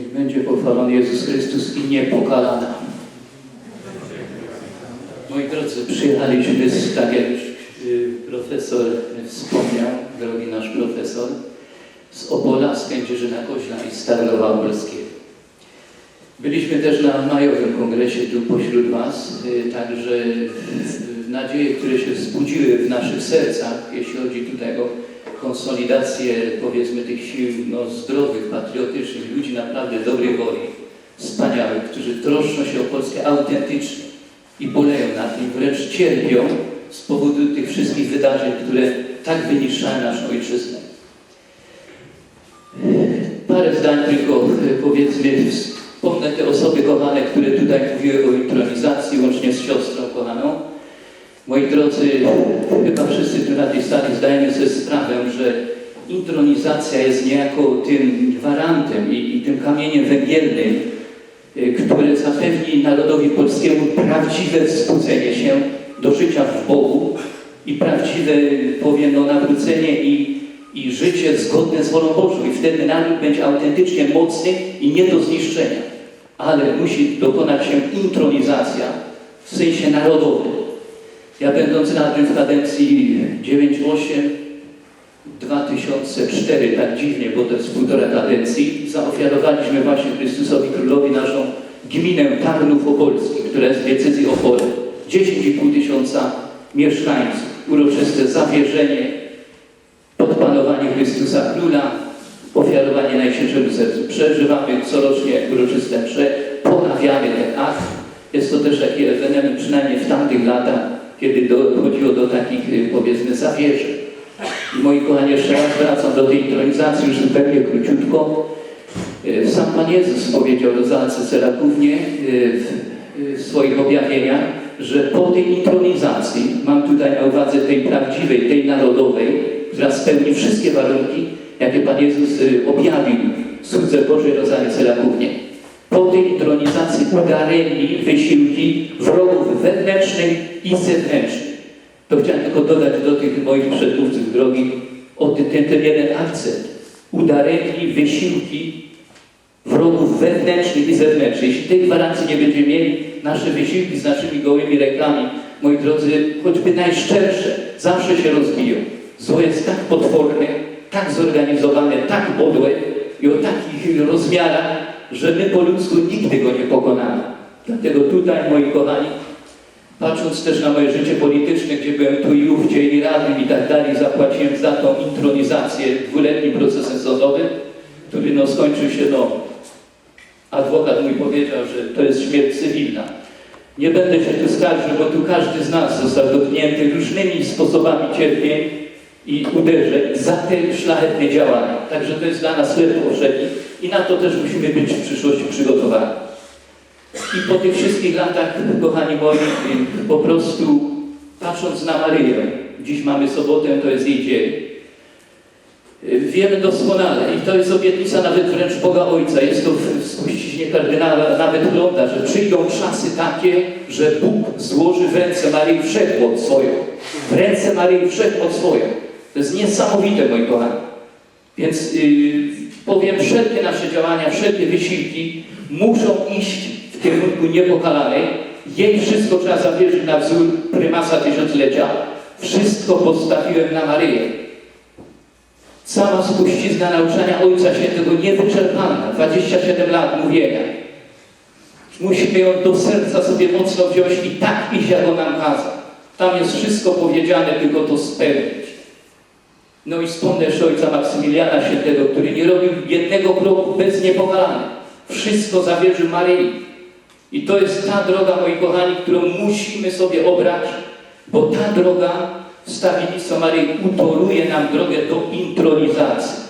będzie pochwalony Jezus Chrystus i niepokalana. Moi drodzy, przyjechaliśmy, z, tak jak już y, profesor wspomniał, drogi nasz profesor, z Opola, z Kędzierzyna Koźla i z Tarnowa. Byliśmy też na majowym kongresie tu pośród Was, y, także y, nadzieje, które się wzbudziły w naszych sercach, jeśli chodzi tutaj o konsolidację, powiedzmy, tych sił no, zdrowych, patriotycznych, naprawdę dobrej woli, wspaniałych, którzy troszczą się o Polskę autentycznie i boleją nad tym, wręcz cierpią z powodu tych wszystkich wydarzeń, które tak wyniszczają naszą ojczyznę. Parę zdań tylko powiedzmy, wspomnę te osoby kochane, które tutaj mówiły o intronizacji, łącznie z siostrą kochaną. Moi drodzy, chyba wszyscy tu na tej sali zdajemy sobie sprawę, że intronizacja jest niejako tym gwarantem i, i tym kamieniem węgielnym, y, które zapewni narodowi polskiemu prawdziwe wzbudzenie się do życia w Bogu i prawdziwe, powiem, no, nawrócenie i, i życie zgodne z wolą Bożą. I wtedy naród będzie autentycznie mocny i nie do zniszczenia. Ale musi dokonać się intronizacja w sensie narodowym. Ja będąc radnym w kadencji 9-8, 2004, tak dziwnie, bo to jest półtora kadencji, zaofiarowaliśmy właśnie Chrystusowi Królowi naszą gminę Tarnów Opolski, która jest w diecezji Opole. 10,5 tysiąca mieszkańców. Uroczyste zawierzenie, podpanowanie Chrystusa Króla, ofiarowanie Najświętszemu Sercu. Przeżywamy corocznie uroczyste msze, ponawiamy ten akt. Jest to też taki ewenement, przynajmniej w tamtych latach, kiedy dochodziło do takich, powiedzmy, zawierzeń. Moi kochani, jeszcze raz wracam do tej intronizacji już zupełnie króciutko. Y, Sam Pan Jezus powiedział Rozalce Cerakównie y, w swoich objawieniach, że po tej intronizacji, mam tutaj na uwadze tej prawdziwej, tej narodowej, która spełni wszystkie warunki, jakie Pan Jezus objawił Słudze Bożej Rozali Cerakównie. Po tej intronizacji udaremni wysiłki wrogów wewnętrznych i zewnętrznych. To chciałem tylko dodać do tych moich przedmówców drogich o ten, ten jeden akcent. Udaremni wysiłki wrogów wewnętrznych i zewnętrznych. Jeśli tej gwarancji nie będziemy mieli, nasze wysiłki z naszymi gołymi rękami, moi drodzy, choćby najszczersze, zawsze się rozbiją. Zło jest tak potworne, tak zorganizowane, tak podłe i o takich rozmiarach, że my po ludzku nigdy go nie pokonamy. Dlatego tutaj, moi kochani, patrząc też na moje życie polityczne, gdzie byłem tu i ówdzie i radnym i tak dalej, zapłaciłem za tą intronizację dwuletnim procesem sądowym, który no, skończył się, no, adwokat mój powiedział, że to jest śmierć cywilna. Nie będę się tu skarżył, bo tu każdy z nas został dotknięty różnymi sposobami cierpień i uderzeń za te szlachetne działania. Także to jest dla nas chleb powszedni i na to też musimy być w przyszłości przygotowani. I po tych wszystkich latach, kochani moi, po prostu patrząc na Maryję, dziś mamy sobotę, to jest jej dzień, wiemy doskonale, i to jest obietnica nawet wręcz Boga Ojca, jest to w spuściźnie kardynała nawet Ronda, że przyjdą czasy takie, że Bóg złoży w ręce Maryi wszechmoc swoją. W ręce Maryi wszechmoc swoją. To jest niesamowite, moi kochani. Więc yy, powiem, wszelkie nasze działania, wszelkie wysiłki muszą iść kierunku niepokalanej. Jej wszystko trzeba zawierzyć na wzór prymasa tysiąclecia. Wszystko postawiłem na Maryję. Cała spuścizna nauczania Ojca Świętego niewyczerpana, 27 lat mówienia. Musimy ją do serca sobie mocno wziąć i tak iść, jak on nam kazał. Tam jest wszystko powiedziane, tylko to spełnić. No i wspomnę ojca Maksymiliana Świętego, który nie robił jednego kroku bez niepokalanych. Wszystko zawierzył Maryi. I to jest ta droga, moi kochani, którą musimy sobie obrać, bo ta droga wstawiennictwo Maryi utoruje nam drogę do intronizacji.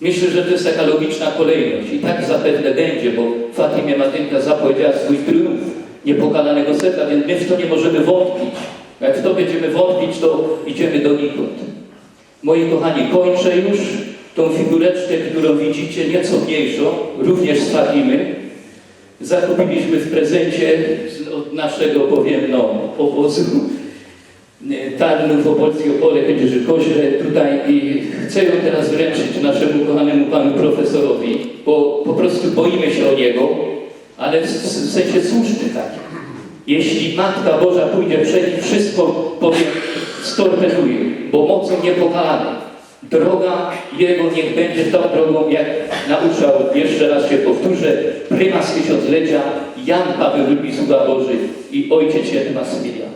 Myślę, że to jest taka logiczna kolejność i tak zapewne będzie, bo Fatimie Matynka zapowiedziała swój triumf niepokalanego serca, więc my w to nie możemy wątpić. Jak w to będziemy wątpić, to idziemy donikąd. Moi kochani, kończę już tą figureczkę, którą widzicie, nieco mniejszą, również z Fatimy. Zakupiliśmy w prezencie od naszego, powiem, no, obozu e, Tarnów, Opolski, Opole, Kędzierzy-Koźle tutaj i chcę ją teraz wręczyć naszemu kochanemu panu profesorowi, bo po prostu boimy się o niego, ale w, w sensie słusznym takim. Jeśli Matka Boża pójdzie przed nim, wszystko powiem, storpeduje, bo mocą niepokalany. Droga Jego niech będzie tą drogą, jak nauczał, jeszcze raz się powtórzę, prymas tysiąclecia Jan Paweł II Sługa Boży i Ojciec Święty Maksymilian.